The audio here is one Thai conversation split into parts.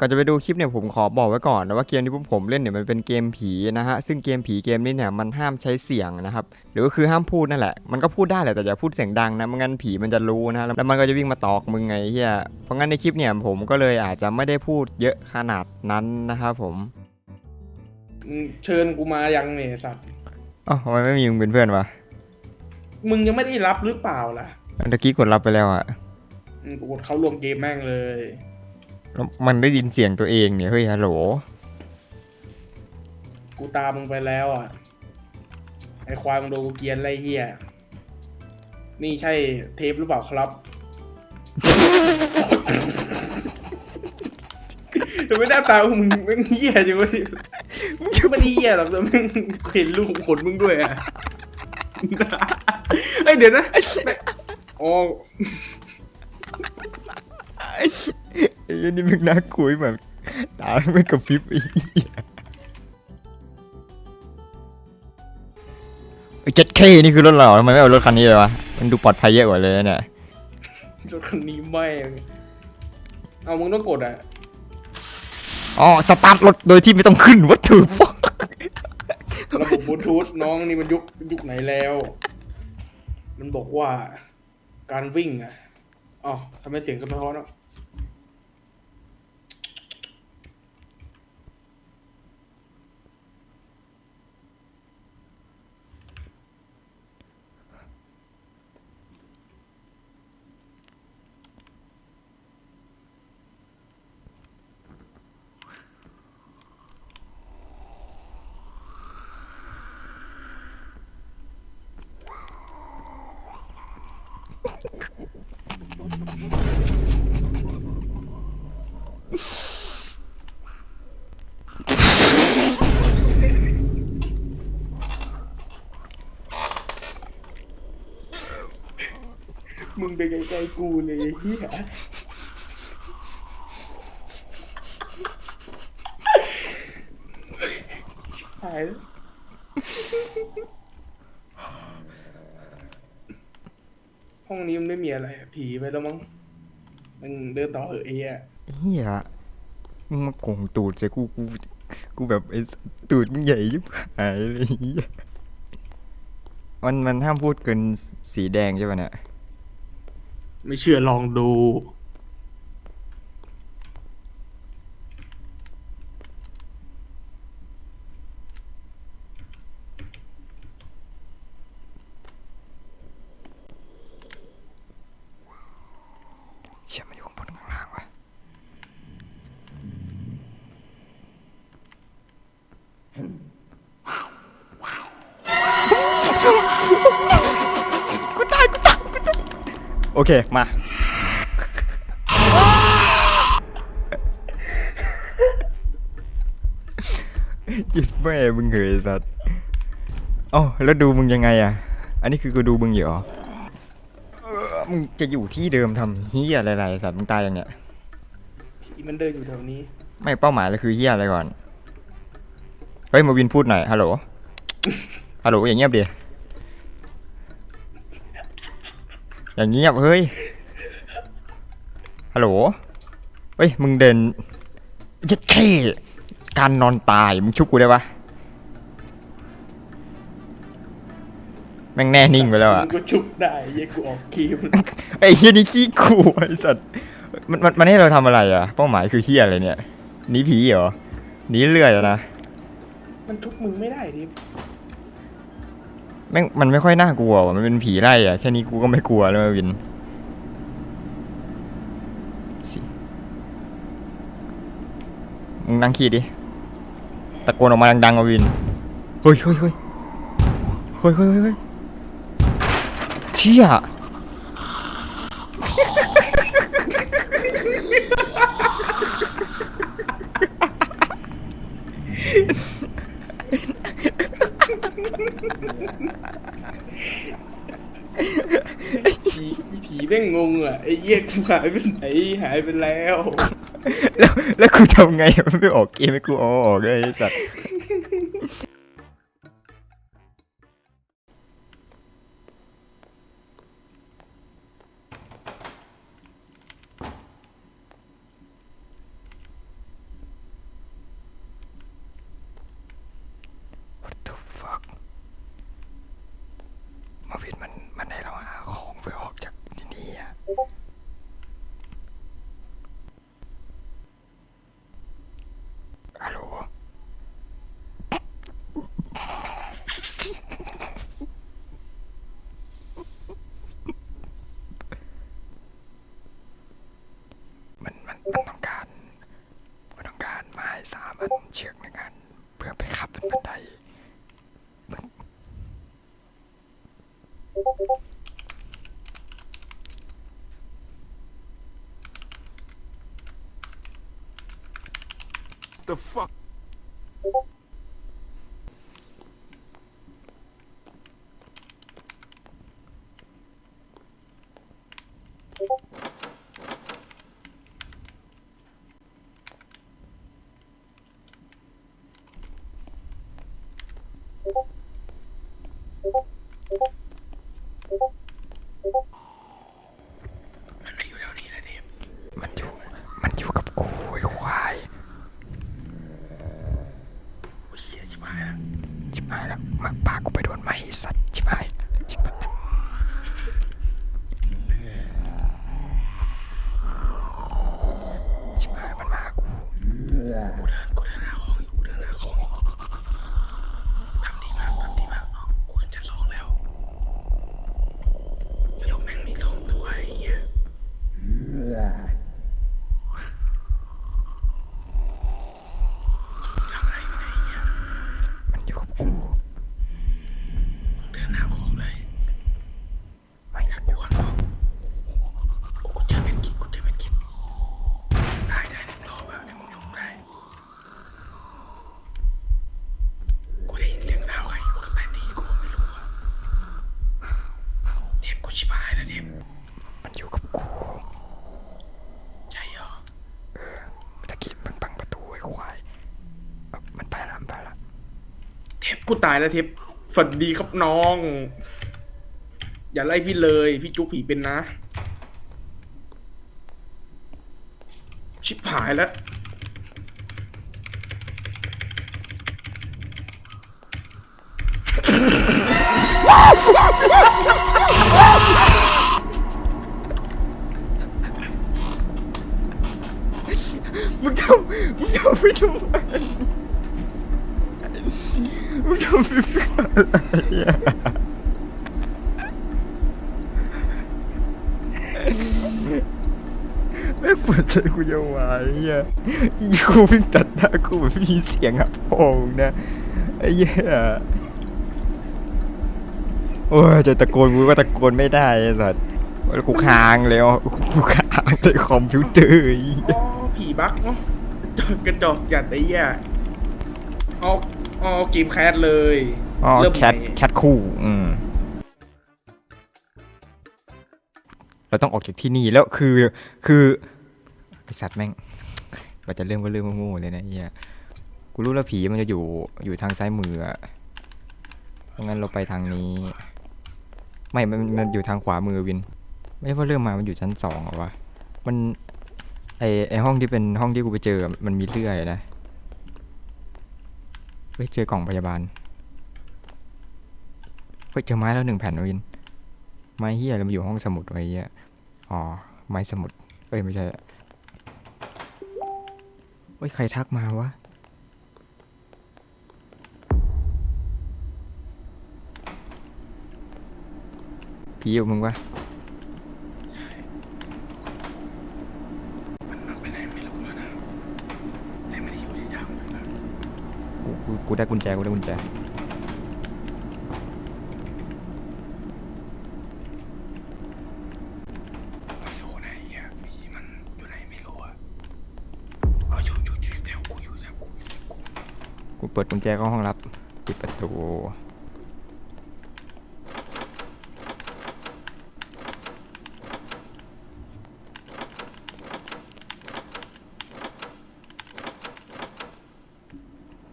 ก่อนจะไปดูคลิปเนี่ยผมขอบอกไว้ก่อนนะว่าเกมที่พวกผมเล่นเนี่ยมันเป็นเกมผีนะฮะซึ่งเกมผีเกมนี้เนี่ยมันห้ามใช้เสียงนะครับหรือก็คือห้ามพูดนั่นแหละมันก็พูดได้แหละแต่อย่าพูดเสียงดังนะไม่งั้นผีมันจะรู้นะแล้วมันก็จะวิ่งมาตอกมึงไงเฮียเพราะงั้นในคลิปเนี่ยผมก็เลยอาจจะไม่ได้พูดเยอะขนาดนั้นนะครับผมมึงเชิญกูมายังเนี่ยสัตว์อ๋อทำไมไม่มีมึงเป็นเพื่อนวะมึงยังไม่ได้รับหรือเปล่าล่ะเมื่อกี้กดรับไปแล้วอะอืมกูกดเข้าร่วมเกมแม่งเลย แล้วมันได้ยินเสียงตัวเองเนี่ยเฮ้ยฮัลโหล กูตามมึงไปแล้วอะ ไอควายมึงโดนกูเกรียนไรเฮียนี่ใช่เทปหรือเปล่าครับทำไมหน้าตามึงแม่งเฮียจังวะสิมึงไม่ได้เฮียหรอกแต่แม่งเห็นลูกขนมึงด้วยอะเอ้ยเดี๋ยวนะ อ๋อไอ้ เหี้ยนี่มึงน่ากลัวแบบตาไม่กระพริบไอ้เหี้ยไอ้เจ็ดเคนี่คือรถเราทำไมไม่เอารถคันนี้เลยวะ มันดูปลอดภัยเยอะกว่าเลยนะเนี่ย รถคันนี้ไม่งเอามึงต้องกดอะ อ๋อ สตาร์ทรถโดยที่ไม่ต้องขึ้นวัตถุฟอกระบบบลูทูธน้องนี่มันยุคยุคไหนแล้ว มันบอกว่าการวิ่งอะ อ๋อทำไมเสียงสะท้อนอะ มึงเป็นใกล้ๆกูเลยไอ้เฮียชิบหายแล้วห้องนี้มันไม่มีอะไรอะผีไปแล้วมั้งมึงเดินต่อเหอะไอ้เหี้ยเฮียมึงมาโกงตูดใส่กูกูกูแบบไอ้ตูดมึงใหญ่ยิบหายเลยเหี้ยมันมันห้ามพูดเกินสีแดงใช่ป่ะเนี่ย ไม่เชื่อลองดู โอเค มา จิตแม่มึงเหยสัตว์เอ้าแล้วดูมึงยังไงอะ อันนี้คือกูดูมึงอยู่เหรอเออมึงจะอยู่ที่เดิมทำเฮียอะไรๆสัตว์มึงตายยังเนี่ยผีมันเดินอยู่แถวนี้ ไม่เป้าหมายเราคือเฮียอะไรก่อน เฮ้ยมาวินพูดหน่อยฮัลโหล ฮัลโหลอย่างเงียบดิ อย่างเงียบเฮ้ย ฮัลโหล เฮ้ย มึงเดินยัดเข้การนอนตาย มึงชุบกูได้ปะแม่งแน่นิ่งไปแล้วอะ มึงก็ชุบได้เหี้ยกูออกคีมไอ้เฮียนี่ขี้ขู่ไอ้สัตว์มันมันมันให้เราทำอะไรอะ เป้าหมายคือเฮียอะไรเนี่ยหนีผีเหรอหนีเรื่อยอะนะ มันชุบมึงไม่ได้ดิ แม่งมันไม่ค่อยน่ากลัวว่ะมันเป็นผีไล่อะแค่นี้กูก็ไม่กลัวแล้วมาวินมึงนั่งขี้ดิตะโกนออกมาดังๆมาวินเฮ้ยเฮ้ยเฮ้ยเฮ้ยเฮ้ยเฮ้ยเฮ้ยเชี่ย ผีผีแม่งงงอะไอ้เหี้ยกูหายไปไหนหายไปแล้ว แล้วแล้วกูทำไงมันไม่ออกเกมให้กูเอาออกเลยไอ้สัตว์ the fuck? กูตายแล้วเทปฝันดีครับน้อง อย่าไล่พี่เลย พี่จุ๊กผีเป็นนะ ชิบหายแล้ว มึงทำมึงทำไปทำไม มึงทำไปเพื่ออะไรอะแม่ปวดใจกูจะวายอะกูวิ่งตัดหน้ากูแบบมีเสียงอับโองนะไอ้เหี้ยโอ้ยจะตะโกนกูก็ตะโกนไม่ได้ไอ้สัสแล้วกูค้างเลยอะกูค้างในคอมพิวเตอร์ไอ้เหี้ย อ๋อผีบักเนาะกระจอกจัดไอ้เหี้ยเอา เอาเกมแคสเลยอ๋อเริ่มแคทใหม่แคทคู่ อืม เราต้องออกจากที่นี่แล้วคือ คือไอสัตว์แม่งมันจะเริ่มก็เริ่มโง่ๆเลยนะไอ้เฮียกูรู้แล้วผีมันจะอยู่อยู่ทางซ้ายมืออะเพราะงั้นเราไปทางนี้ ไม่มันมันอยู่ทางขวามือวิน ไม่ใช่ว่าเริ่มมามันอยู่ชั้นสองเหรอวะมันไอไอห้องที่เป็นห้องที่กูไปเจอมันมีเลื่อยนะ เฮ้ยเจอกล่องพยาบาลเฮ้ยเจอไม้แล้วหนึ่งแผ่นวิน ไม้เฮียแล้วมันอยู่ห้องสมุดไว้เฮียอ๋อ ไม้สมุด เอ้ยไม่ใช่เฮ้ยใครทักมาวะผีอยู่มึงวะ มันมันไปไหนไม่รู้แล้วนะแต่ไม่ได้อยู่ที่สามมือนะ กูกูกูได้กุญแจกูได้กุญแจไม่รู้นะไอ้เหี้ยผีมันอยู่ไหนไม่รู้อะเอาอยู่อยู่อยู่แถวกูอยู่แถวกูอยู่แถวกูกูเปิดกุญแจเข้าห้องรับ ปิดประตู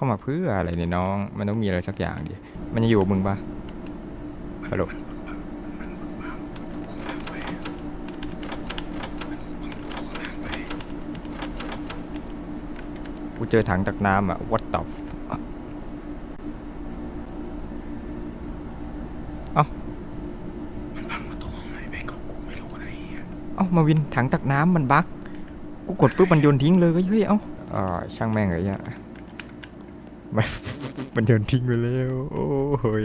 เข้ามาเพื่ออะไรเนี่ยน้อง มันต้องมีอะไรสักอย่างดิ มันจะอยู่บมึงปะฮัลโหลกูเจอถังตักน้ำอะ what the f มันพังประตูไหนไปก็กูไม่รู้นะไอ้เอ้ามาวินถังตักน้ำมันบั๊กกูกดปุ๊บมันโยนทิ้งเลยเฮ้ยเฮ้ยเอ้าอ่าช่างแม่งเลยอะ มันมันโยนทิ้งไปแล้ว โอ้ย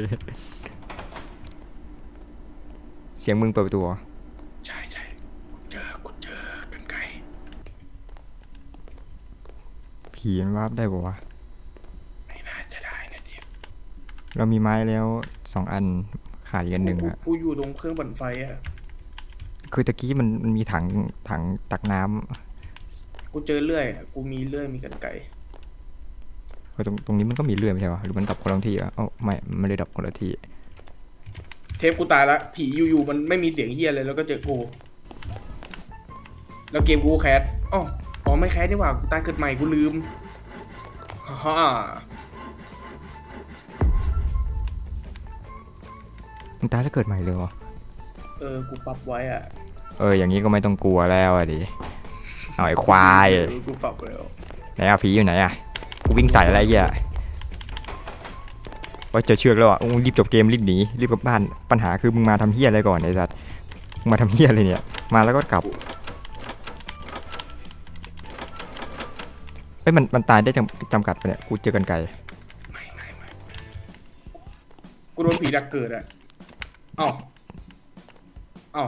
เสียงมึงเปิดประตูเหรอใช่ใช่กูเจอกูเจอกันไกลผีมันวาร์ปได้ปะวะ ไม่น่าจะได้นะเทียบเรามีไม้แล้วสองอันขาดอีกอันหนึ่งอะกูอยู่ตรงเครื่องปั่นไฟอะคือตะกี้มันมันมีถังถังตักน้ำกูเจอเลื่อยอะกูมีเลื่อยมีกันไกรเออ ตรงตรงนี้มันก็มีเลื่อยไม่ใช่ปะหรือมันดับคนละที่อะเอ้าไม่มันไม่ได้ดับคนละที่เทปกูตายละผีอยู่ๆมันไม่มีเสียงเฮียเลยแล้วก็เจอกูแล้วเกมกูแคสอ๋ออ๋อไม่แคสนี่หว่ากูตายเกิดใหม่กูลืมฮ่ามันตายแล้วเกิดใหม่เลยเหรอเออกูปรับไว้อะเอออย่างนี้ก็ไม่ต้องกลัวแล้วอะดิเอาไอ้ควายเออกูปรับแล้วไหนอะผีอยู่ไหนอะ กูวิ่งใส่อะไรเงี้ยว่าเจอเชือกแล้วอะรีบจบเกมรีบหนีรีบกลับบ้านปัญหาคือมึงมาทำเฮี้ยอะไรก่อนไอ้สัตว์มาทำเฮี้ยอะไรเนี่ย มาแล้วก็กลับเอ้ยมันมันตายได้จำจำกัดปะเนี่ยกูเจอกันไกลกูโดนผีดักเกิดอะเอ้าเอ้า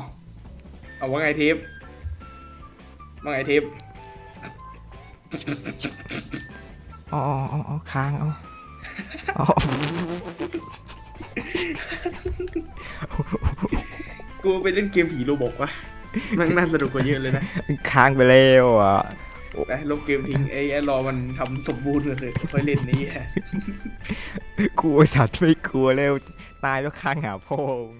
เอาว่าไงเทปว่าไงเทปอ๋ อ๋ออ๋อค้างเอาอ๋อกูไปเล่นเกมผีโรบอกวะแมันน่าสนุกกว่าเยอะเลยนะ ค้างไปแล้วอะไปลบเกมทิ้งไอ้ไอ้รอมันทำสมบูรณ์กันเถอะค่อยเล่นนี้กูไอสัตว์ไม่กลัวแล้ว ตายแล้วค้างหาพ่อมึง